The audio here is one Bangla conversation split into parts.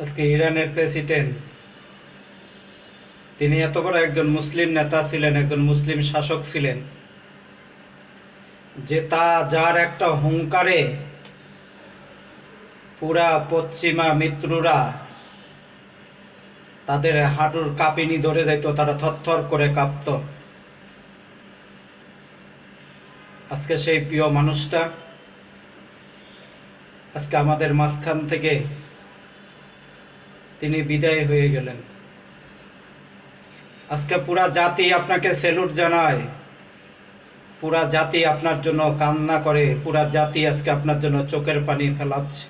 আজকে ইরানের প্রেসিডেন্ট। তিনি এত বড় একজন মুসলিম নেতা ছিলেন, একজন মুসলিম শাসক ছিলেন, যে তা, যার একটা হুঙ্কারে পুরা পশ্চিমা মিত্ররা তাদের হাঁটুর কাঁপিনি ধরে যাইতো, তারা থরথর করে কাঁপত। আজকে সেই প্রিয় মানুষটা, আজকে আমাদের মাঝখান থেকে তিনি বিদায় হয়ে গেলেন। আজকে পুরা জাতি আপনাকে সেলুট জানায়। পুরা জাতি আপনার জন্য কান্না করে। পুরা জাতি আজকে আপনার জন্য চোখের পানি ফেলাচ্ছে।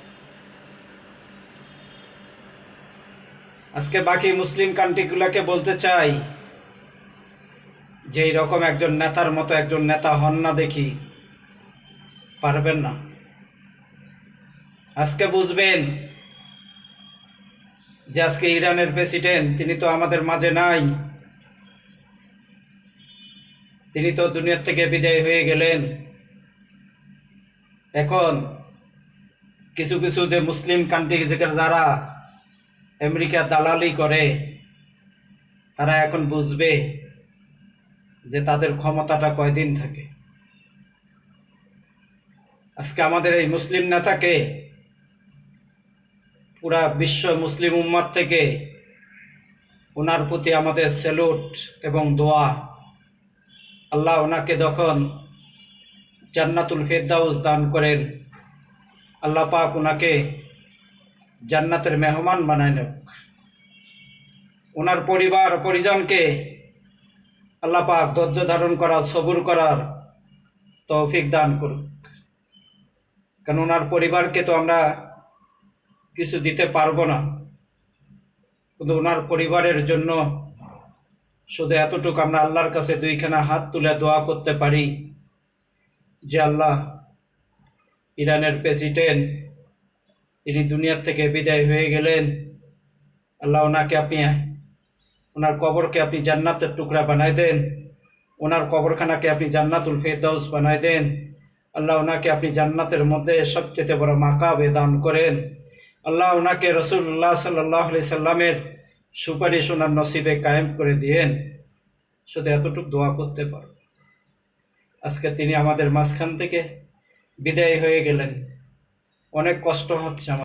আজকে বাকি মুসলিম কান্ট্রিগুলোকে বলতে চাই যে রকম একজন নেতার মতো একজন নেতা হন না দেখি, পারবেন না। আজকে বুঝবেন যে আজকে ইরানের প্রেসিডেন্ট তিনি তো আমাদের মাঝে নাই। তিনি তো দুনিয়ার থেকে বিদায় হয়ে গেলেন। এখন কিছু কিছু যে মুসলিম কান্ট্রি যারা আমেরিকা দালালি করে, তারা এখন বুঝবে যে তাদের ক্ষমতাটা কয়দিন থাকে। আজকে আমাদের এই মুসলিম নেতাকে পুরা বিশ্ব মুসলিম উম্মাদ থেকে ওনার প্রতি আমাদের স্যালুট এবং দোয়া। আল্লাহ ওনাকে যখন জান্নাতুল ফেরদাউস দান করেন, আল্লাহ পাক ওনাকে জান্নাতের মেহমান বানায় নেক। ওনার পরিবার পরিজনকে আল্লাহ পাক ধৈর্য ধারণ করার, সবুর করার তৌফিক দান করুক। কারণ ওনার পরিবারকে তো আমরা কিছু দিতে পারব না। কিন্তু ওনার পরিবারের জন্য শুধু এতটুকু আমরা আল্লাহর কাছে দুইখানা হাত তুলে দোয়া করতে পারি যে আল্লাহ ইরানের প্রেসিডেন্ট, তিনি দুনিয়ার থেকে বিদায় হয়ে গেলেন। আল্লাহ ওনাকে আপনি, ওনার কবরকে আপনি জান্নাতের টুকরা বানাই দেন। ওনার কবরখানাকে আপনি জান্নাতুল ফেরদাউস বানাই দেন। আল্লাহ ওনাকে আপনি জান্নাতের মধ্যে সবচেয়ে বড় মাকাবে দান করেন। আল্লাহ ওনাকে রসুল্লাহ সাল্লাহ আলি সাল্লামের সুপারিশ ওনার নসিবে কায়েম করে দিয়েন। শুধু এতটুকু দোয়া করতে পারো। আজকে তিনি আমাদের মাঝখান থেকে বিদায় হয়ে গেলেন। অনেক কষ্ট হচ্ছে আমার